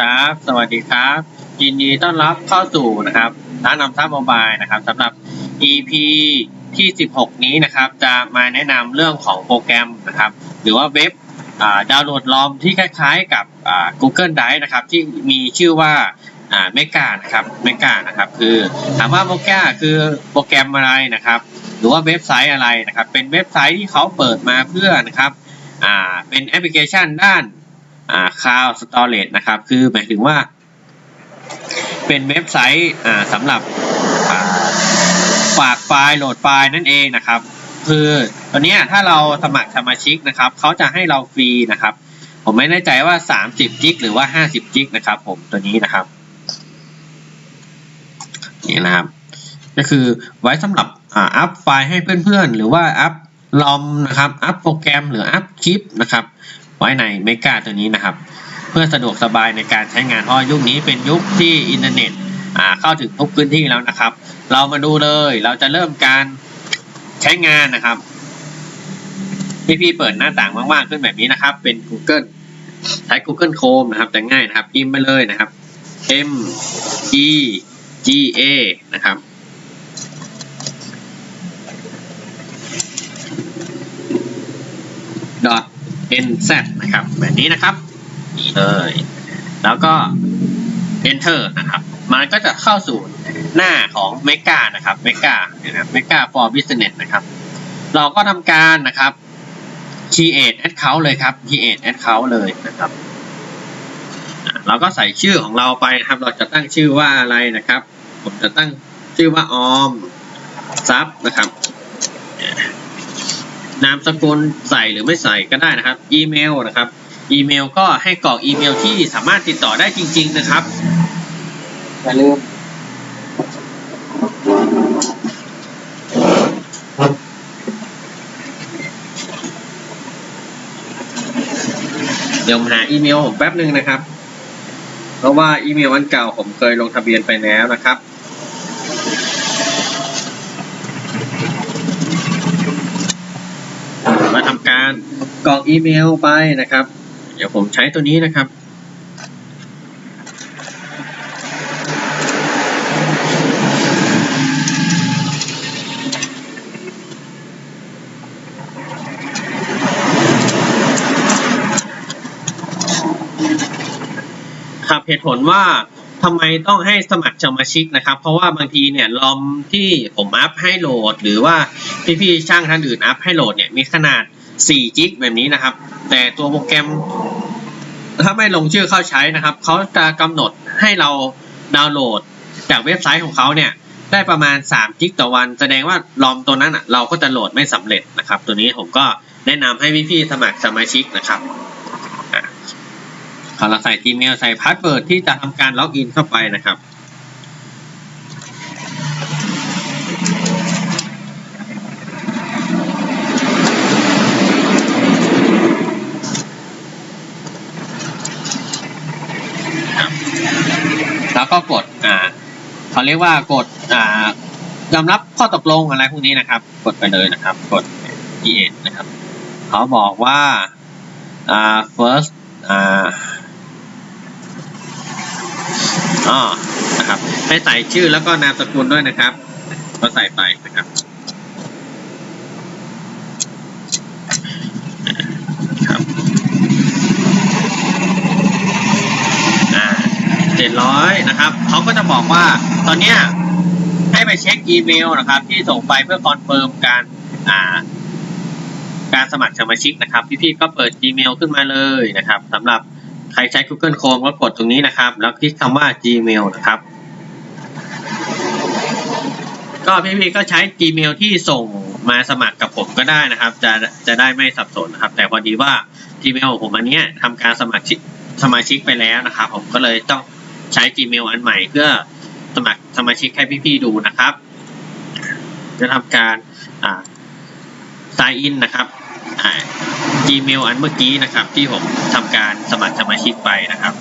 ครับ สวัสดีครับ ยินดีต้อนรับเข้าสู่นะครับร้านนำทัพโมบายนะครับสำหรับ EP ที่ 16 นี้นะครับ จะมาแนะนำเรื่องของโปรแกรมนะครับ หรือว่าเว็บดาวน์โหลดลอมที่คล้ายๆกับ Google Drive นะครับ ที่มีชื่อว่าเมกานะครับเมกานะครับ คือถามว่าโมกาคือโปรแกรมอะไรนะครับ หรือว่าเว็บไซต์อะไรนะครับ เป็นเว็บไซต์ที่เขาเปิดมาเพื่อนะครับเป็นแอปพลิเคชันด้าน อ่า Cloud Storage นะครับ คือหมายถึงว่า เป็นเว็บไซต์อ่าสำหรับอ่าฝากไฟล์โหลดไฟล์นั่นเองนะครับ คือตอนเนี้ยถ้าเราสมัครสมาชิกนะครับเขาจะให้เราฟรีนะครับ ผมไม่แน่ใจว่า 30กิกหรือว่า 50กิกนะครับ ผมตัวนี้นะครับนี่นะครับ ก็คือไว้สำหรับอ่าอัพไฟล์ให้เพื่อนๆ หรือว่าอัพลอมนะครับ อัพโปรแกรมหรืออัพคลิปนะครับ ไว้ในเมกาตัวนี้นะครับ เพื่อสะดวกสบายในการใช้งานเพราะยุคนี้เป็นยุคที่อินเทอร์เน็ตเข้าถึงทุกพื้นที่แล้วนะครับ เรามาดูเลยเราจะเริ่มการใช้งานนะครับพี่พี่เปิดหน้าต่างว่างๆขึ้นแบบนี้นะครับ เป็น Google ใช้ Google Chrome นะครับแต่ง่ายนะครับพิมพ์ไปเลยนะครับ M E G A นะครับ nz นะครับแบบนี้นะครับนี่เลยแล้วก็ enter นะครับ มันก็จะเข้าสู่หน้าของ Mega นะครับ Mega นะครับ Mega for Business นะครับ เราก็ทำการนะครับ create account เลยครับ create account เลยนะครับเราก็ใส่ชื่อของเราไปนะครับ เราจะตั้งชื่อว่าอะไรนะครับ ผมจะตั้งชื่อว่าออมซับนะครับ นามสกุลใส่หรือไม่ใส่ก็ได้นะครับ อีเมลนะครับ อีเมลก็ให้กรอกอีเมลที่สามารถติดต่อได้จริง ๆ นะครับอย่าลืมเดี๋ยวผมหาอีเมลผมแป๊บหนึ่งนะครับ เพราะว่าอีเมลอันเก่าผมเคยลงทะเบียนไปแล้วนะครับ มาทำ การกรอกอีเมลไปนะครับ เดี๋ยวผมใช้ตัวนี้นะครับครับเหตุผลว่าทำไมต้องให้สมัครสมาชิกนะครับ เพราะว่าบางทีเนี่ยลอมที่ผมอัพให้โหลด หรือว่าพี่ๆช่างท่านอื่นอัพให้โหลดเนี่ยมีขนาด 4จิกแบบนี้นะครับ แต่ตัวโปรแกรม ถ้าไม่ลงชื่อเข้าใช้นะครับ เขาจะกำหนดให้เราดาวน์โหลด จากเว็บไซต์ของเขาเนี่ยได้ประมาณ3จิกต่อวัน แสดงว่าลอมตัวนั้นอะเราก็จะโหลดไม่สำเร็จนะครับ ตัวนี้ผมก็แนะนำให้พี่ๆสมัครสมาชิกนะครับอะพอเราใส่ Gmail ใส่พาสเวิร์ดที่จะทำการล็อกอินเข้าไปนะครับ แล้วก็กด อ่า เขาเรียกว่ากดอ่ายอมรับข้อตกลงอะไรพวกนี้นะครับ กดไปเลยนะครับ กด e นะครับ เขาบอกว่าอ่า first อ่าอ๋อนะครับให้ใส่ชื่อแล้วก็นามสกุลด้วยนะครับ ก็ใส่ไปนะครับ 700นะครับเขาก็จะบอกว่าตอนนี้ให้ไปเช็คอีเมลนะครับ ที่ส่งไปเพื่อคอนเฟิร์มการอ่าการสมัครสมาชิกนะครับ พี่ๆก็เปิด Gmail ขึ้นมาเลยนะครับสำหรับใครใช้ Google Chrome ก็กดตรงนี้นะครับ แล้วคลิกคำว่า Gmail นะครับ ก็พี่ๆก็ใช้ Gmail ที่ส่งมาสมัครกับผมก็ได้นะครับ จะจะได้ไม่สับสนนะครับ แต่พอดีว่า Gmail ของผมอันนี้ทำการสมัครสมาชิกไปแล้วนะครับ ผมก็เลยต้อง ใช้ Gmail อันใหม่เพื่อสมัครสมาชิกให้พี่ๆดูนะครับจะทำการซา sign in นะครับ Gmail อันเมื่อกี้นะครับ ที่ผมทำการสมัครสมาชิกไปนะครับ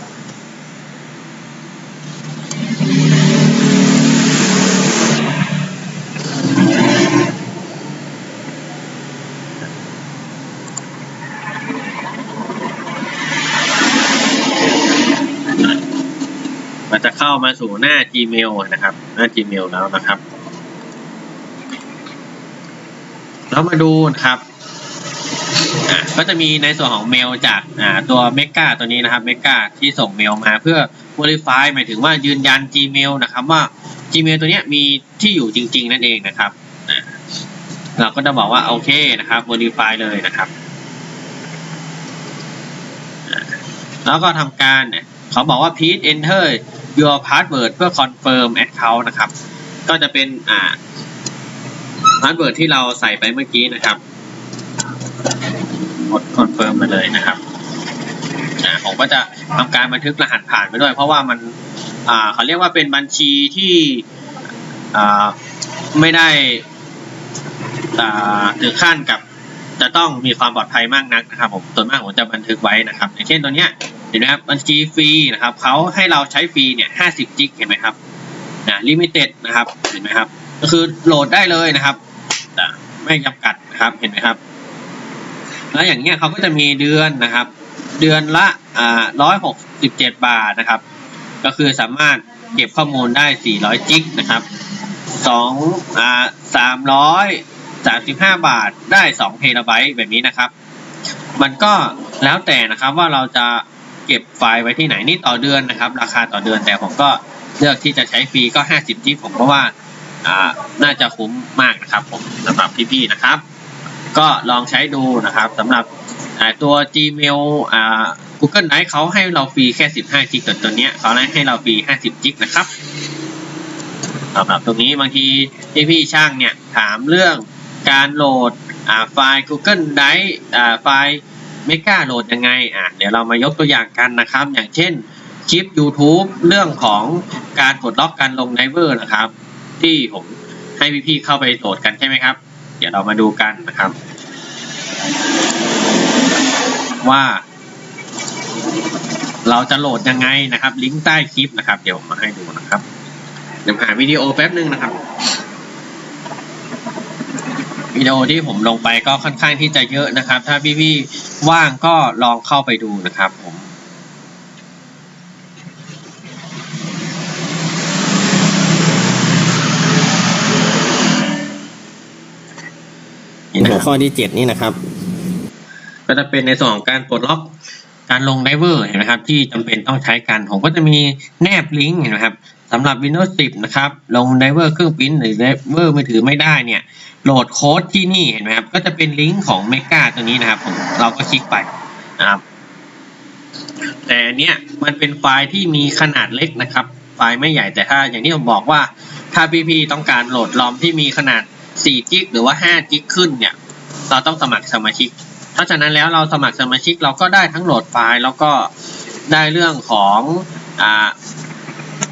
พามาสู่หน้า Gmail นะครับ หน้า Gmail แล้วนะครับแล้วมาดูนะครับ ก็จะมีในส่วนของเมลจากตัวเมกาตัวนี้นะครับเมกาที่ส่งเมลมาเพื่อ verify หมายถึงว่ายืนยัน Gmail นะครับว่า Gmail ตัวนี้มีที่อยู่จริง ๆ นั่นเองนะครับเราก็จะบอกว่าโอเคนะครับ verify เลยนะครับ แล้วก็ทำการเนี่ยเขาบอกว่า please enter your password เพื่อ confirm account นะครับ ก็จะเป็นอ่า password ที่เราใส่ไปเมื่อกี้นะครับกดคอนเฟิร์มมาเลยนะครับอ่าผมก็จะทำการบันทึกรหัสผ่านไปด้วย เพราะว่ามันอ่าเขาเรียกว่าเป็นบัญชีที่อ่าไม่ได้อ่าถึงขั้นกับจะต้องมีความปลอดภัยมากนักนะครับผมส่วนมากผมจะบันทึกไว้นะครับอย่างเช่นตัวเนี้ย เห็นไหมครับบัญชีฟรีนะครับเขาให้เราใช้ฟรีเนี่ยห้าสิบจิกเห็นไหมครับนะลิมิเต็ดนะครับเห็นไหมครับ ก็คือโหลดได้เลยนะครับแต่ไม่จำกัดนะครับเห็นไหมครับ แล้วอย่างเงี้ยเขาก็จะมีเดือนนะครับ เดือนละอ่าร้อยหกสิบเจ็ดบาทนะครับ ก็คือสามารถเก็บข้อมูลได้สี่ร้อยจิกนะครับสองอ่าสามร้อยสามสิบห้าบาทได้สองเทราไบต์แบบนี้นะครับ มันก็แล้วแต่นะครับว่าเราจะ เก็บไฟล์ไว้ที่ไหนนี่ต่อเดือนนะครับ ราคาต่อเดือนแต่ผมก็เลือกที่จะใช้ฟรีก็ห้าสิบจิกผมเพราะว่าน่าจะคุ้มมากนะครับผมสำหรับพี่ๆนะครับ ก็ลองใช้ดูนะครับสำหรับตัว Gmail Google Drive เขาให้เราฟรีแค่ 15จิกแต่ตัวนี้เขาให้เราฟรี 50จิกนะครับสำหรับตรงนี้บางทีพี่ๆช่างเนี่ยถามเรื่องการโหลดไฟล์ Google Drive ไฟล์ Mega โหลดยังไงอะเดี๋ยวเรามายกตัวอย่างกันนะครับ อย่างเช่นคลิป YouTube เรื่องของการปลดล็อกการลง Driver นะครับ ที่ผมให้พี่ๆเข้าไปโหลดกันใช่ไหมครับ เดี๋ยวเรามาดูกันนะครับ ว่า เราจะโหลดยังไงนะครับ ลิงก์ใต้คลิปนะครับ เดี๋ยวผมมาให้ดูนะครับ เดี๋ยวหาวิดีโอแป๊บนึงนะครับ วิดีโอที่ผมลงไปก็ค่อนข้างที่จะเยอะนะครับ ถ้าพี่ๆว่างก็ลองเข้าไปดูนะครับผมนี่นะหัควรับข้อที่เจ็ดนี่นะครับ ก็จะเป็นในส่วนของการปลดล็อกการลงไดเวอร์เห็นไหมครับ ที่จำเป็นต้องใช้กันผมก็จะมีแนบลิงก์เห็นไหมครับ สำหรับ Windows 10 นะครับ ลงไดเวอร์เครื่องปริ้นหรือไดเวอร์มือถือไม่ได้เนี่ย โหลดโค้ดที่นี่เห็นไหมครับ ก็จะเป็นลิงก์ของ Mega ตัวนี้นะครับผมเราก็คลิกไปนะครับแต่อันเนี้ยมันเป็นไฟล์ที่มีขนาดเล็กนะครับ ไฟล์ไม่ใหญ่แต่ถ้าอย่างที่ผมบอกว่าถ้าพี่ๆต้องการโหลดรอมที่มีขนาด4จิกหรือว่า5จิกขึ้นเนี่ย เราต้องสมัครสมาชิกเพราะฉะนั้นแล้วเราสมัครสมาชิกเราก็ได้ทั้งโหลดไฟล์แล้วก็ได้เรื่องของอ่า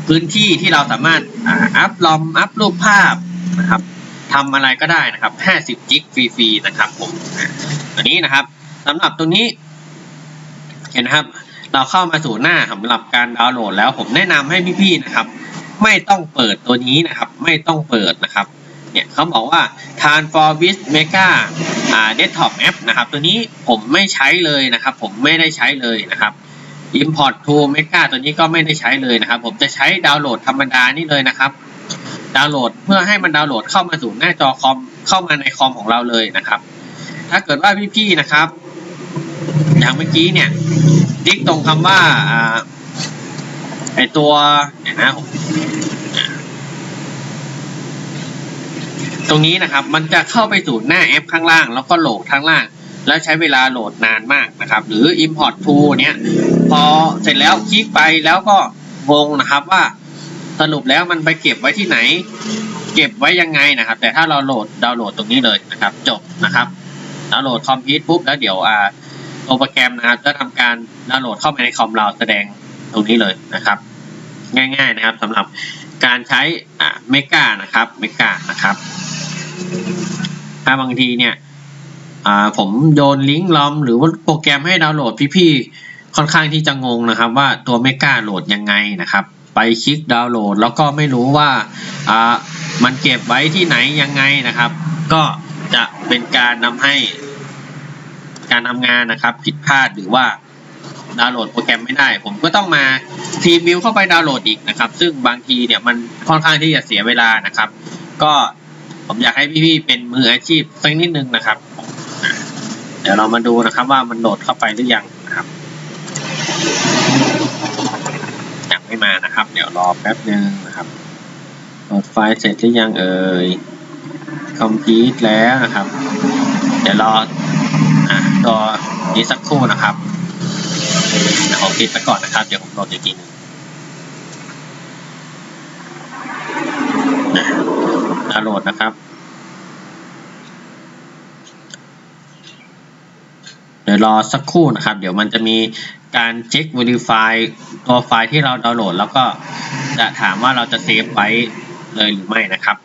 พื้นที่ที่เราสามารถอัพลอมอัพรูปภาพนะครับทำอะไรก็ได้นะครับ 50จิกฟรีๆนะครับผมตัวนี้นะครับสำหรับตัวนี้เห็นนะครับ เราเข้ามาสู่หน้าสำหรับการดาวน์โหลดแล้วผมแนะนำให้พี่ๆนะครับ ไม่ต้องเปิดตัวนี้นะครับ ไม่ต้องเปิดนะครับเนี่ยเขาบอกว่า Transform i s Mega อ่า Desktop App นะครับ ตัวนี้ผมไม่ใช้เลยนะครับ ผมไม่ได้ใช้เลยนะครับ Import to Mega ตัวนี้ก็ไม่ได้ใช้เลยนะครับ ผมจะใช้ดาวน์โหลดธรรมดานี่เลยนะครับ ดาวน์โหลดเพื่อให้มันดาวน์โหลดเข้ามาสู่หน้าจอคอมเข้ามาในคอมของเราเลยนะครับ ถ้าเกิดว่าพี่ๆนะครับ อย่างเมื่อกี้เนี่ยติ๊กตรงคำว่าอไอตัวเนี่ยนะผมตรงนี้นะครับมันจะเข้าไปสู่หน้าแอปข้างล่าง แล้วก็โหลดข้างล่าง แล้วใช้เวลาโหลดนานมากนะครับ หรือ import to เนี้ย พอเสร็จแล้วคลิกไปแล้วก็งงนะครับว่าสรุปแล้วมันไปเก็บไว้ที่ไหน เก็บไว้ยังไงนะครับ แต่ถ้าเราโหลดดาวน์โหลดตรงนี้เลยนะครับ จบนะครับดาวน์โหลดคอมพิวต์ปุ๊บแล้วเดี๋ยวอ่าโปรแกรมนะครับจะทำการดาวน์โหลดเข้ามาในคอมเราแสดงตรงนี้เลยนะครับ ง่าย ๆนะครับสำหรับการใช้อ่าเมกานะครับเมกานะครับ ถ้าบางทีเนี่ยอ่าผมโยนลิงก์ลอมหรือว่าโปรแกรมให้ดาวน์โหลดพี่ๆ ค่อนข้างที่จะงงนะครับ ว่าตัวเมกาโหลดยังไงนะครับ ไปคลิกดาวน์โหลด แล้วก็ไม่รู้ว่าอ่ามันเก็บไว้ที่ไหนยังไงนะครับ ก็จะเป็นการนำให้การทำงานนะครับ ผิดพลาดหรือว่าดาวน์โหลดโปรแกรมไม่ได้ ผมก็ต้องมาทีมวิวเข้าไปดาวน์โหลดอีกนะครับ ซึ่งบางทีเนี่ยมันค่อนข้างที่จะเสียเวลานะครับ ก็ผมอยากให้พี่ๆเป็นมืออาชีพสักนิดนึงนะครับ เดี๋ยวเรามาดูนะครับว่ามันโหลดเข้าไปหรือยังนะครับ ยังไม่มานะครับ เดี๋ยวรอแป๊บนึงนะครับโหลดไฟล์เสร็จหรือยังเอ่ยคอมพิวต์แล้วนะครับ เดี๋ยวรออะรอนี้สักครู่นะครับเดี๋ยวผมปิดไปก่อนนะครับ เดี๋ยวผมโหลดอีกทีหนึงนะดาวน์โหลดนะครับ เดี๋ ยวรอสักครู่นะครับ เดี๋ยวมันจะมีการเช็ค Verify ตัวไฟล์ที่เราดาวน์โหลด แล้วก็จะถามว่าเราจะเซฟไว้เลยหรือไม่นะครับ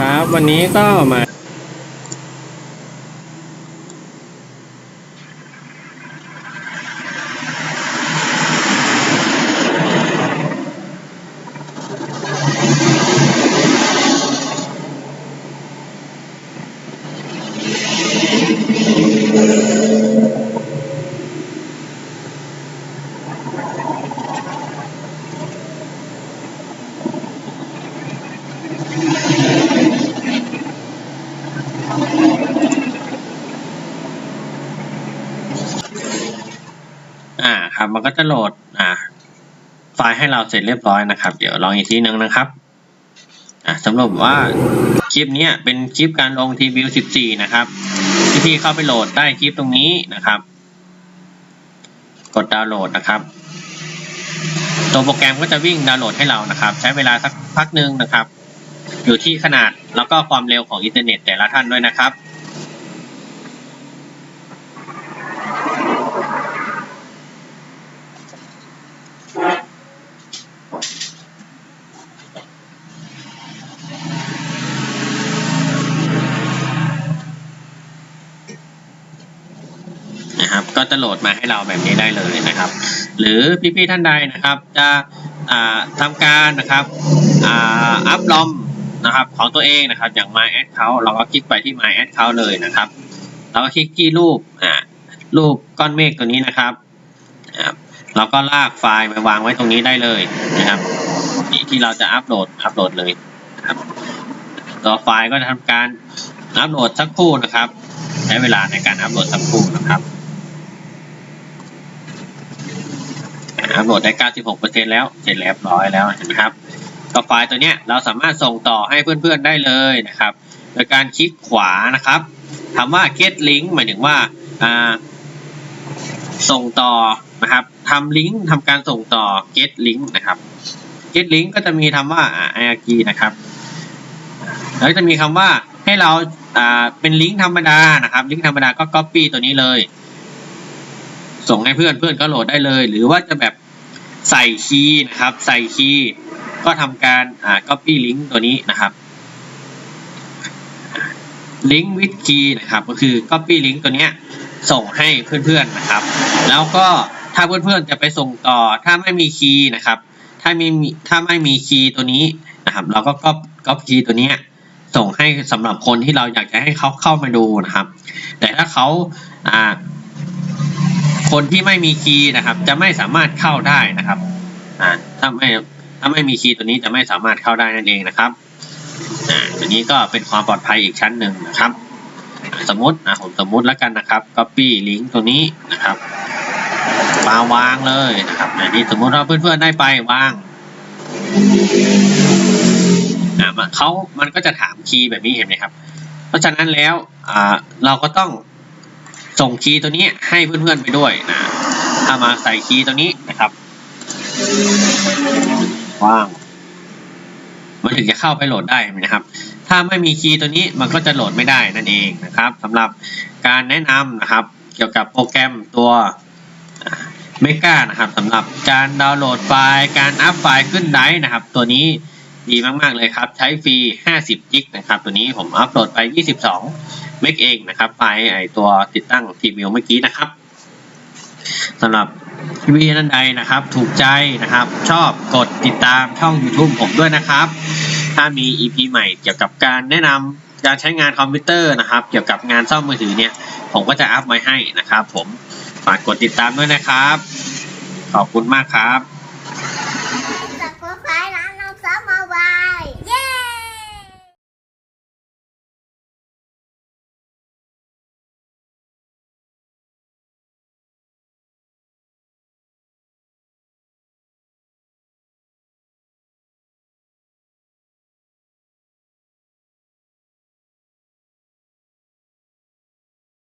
ครับ ส วันนี้ก็มา ครับ มันก็จะโหลดอ่าไฟล์ให้เราเสร็จเรียบร้อยนะครับ เดี๋ยวลองอีกทีหนึ่งนะครับอ่าสำหรับว่าคลิปนี้เป็นคลิปการลงทีวิว14 นะครับพี่ๆเข้าไปโหลดได้คลิปตรงนี้นะครับ กดดาวน์โหลดนะครับตัวโปรแกรมก็จะวิ่งดาวน์โหลดให้เรานะครับ ใช้เวลาสักพักหนึ่งนะครับ อยู่ที่ขนาดแล้วก็ความเร็วของอินเทอร์เน็ตแต่ละท่านด้วยนะครับ นะครับก็ จะโหลดมาให้เราแบบนี้ได้เลยนะครับ หรือพี่ๆท่านใดนะครับ จะอ่าทำการนะครับอัพลอมนะครับของตัวเองนะครับอย่าง My Account เราก็คลิกไปที่ My Account เลยนะครับเราก็คลิกที่รูปอ่ารูปก้อนเมฆตัวนี้นะครับเราก็ลากไฟล์มาวางไว้ตรงนี้ได้เลยนะครับ ที่เราจะอัพโหลดอัพโหลดเลยนะครับตัวไฟล์ก็จะทำการอัพโหลดสักครู่นะครับ ใช้เวลาในการอัพโหลดสักครู่นะครับ อัพโหลดได้ 96%แล้วเสร็จเรียบร้อยแล้วเห็นไหมครับก็ไฟล์ตัวเนี้ยเราสามารถส่งต่อให้เพื่อนๆได้เลยนะครับ โดยการคลิกขวานะครับคำว่า get link หมายถึงว่าอ่าส่งต่อนะครับทำลิงก์ทำการส่งต่อ get link นะครับ get link ก็จะมีคำว่า IRG นะครับแล้วจะมีคำว่าให้เราอ่าเป็นลิงก์ธรรมดานะครับ ลิงก์ธรรมดาก็ copy ตัวนี้เลย ส่งให้เพื่อนเพื่อนก็โหลดได้เลย หรือว่าจะแบบใส่คีย์นะครับ ใส่คีย์ก็ทำการอ่า copy link ตัวนี้นะครับ link with key นะครับก็คือ copy link ตัวเนี้ยส่งให้เพื่อนๆนะครับ แล้วก็ถ้าเพื่อนๆจะไปส่งต่อถ้าไม่มีคีย์นะครับ ถ้าไม่มีถ้าไม่มีคีย์ตัวนี้นะครับ เราก็ก๊อปก๊อปคีย์ตัวเนี้ยส่งให้สำหรับคนที่เราอยากจะให้เขาเข้ามาดูนะครับ แต่ถ้าเขาอ่า คนที่ไม่มีคีย์นะครับ จะไม่สามารถเข้าได้นะครับอ่าถ้าไม่ถ้าไม่มีคีย์ตัวนี้จะไม่สามารถเข้าได้นั่นเองนะครับอ่าตัวนี้ก็เป็นความปลอดภัยอีกชั้นหนึ่งนะครับ สมมติอ่าผมสมมติแล้วกันนะครับ copy ลิงก์ตัวนี้นะครับมาวางเลยนะครับอันนี้สมมติว่าเพื่อนๆได้ไปวางอ่ามันเขามันก็จะถามคีย์แบบนี้เห็นไหมครับ เพราะฉะนั้นแล้วอ่าเราก็ต้อง ส่งคีย์ตัวนี้ให้เพื่อนๆไปด้วยนะถ้ามาใส่คีย์ตัวนี้นะครับว่างมันถึงจะเข้าไปโหลดได้นะครับ ถ้าไม่มีคีย์ตัวนี้มันก็จะโหลดไม่ได้นั่นเองนะครับสำหรับการแนะนำนะครับ เกี่ยวกับโปรแกรมตัวเมกานะครับสำหรับการดาวน์โหลดไฟล์ การอัพไฟล์ขึ้นได้นะครับ ตัวนี้ดีมาก ๆ เลยครับ ใช้ฟรี 50 กิกนะครับ ตัวนี้ผมอัพโหลดไป 22 เมกเองนะครับไฟล์ไอตัวติดตั้งทีมิวเมื่อกี้นะครับสำหรับพี่ท่านใดนะครับ ถูกใจนะครับ ชอบกดติดตามช่อง YouTube ผมด้วยนะครับ ถ้ามี EP ใหม่เกี่ยวกับการแนะนำการใช้งานคอมพิวเตอร์นะครับ เกี่ยวกับงานซ่อมมือถือเนี่ย ผมก็จะอัพไว้ให้นะครับ ผมฝากกดติดตามด้วยนะครับ ขอบคุณมากครับ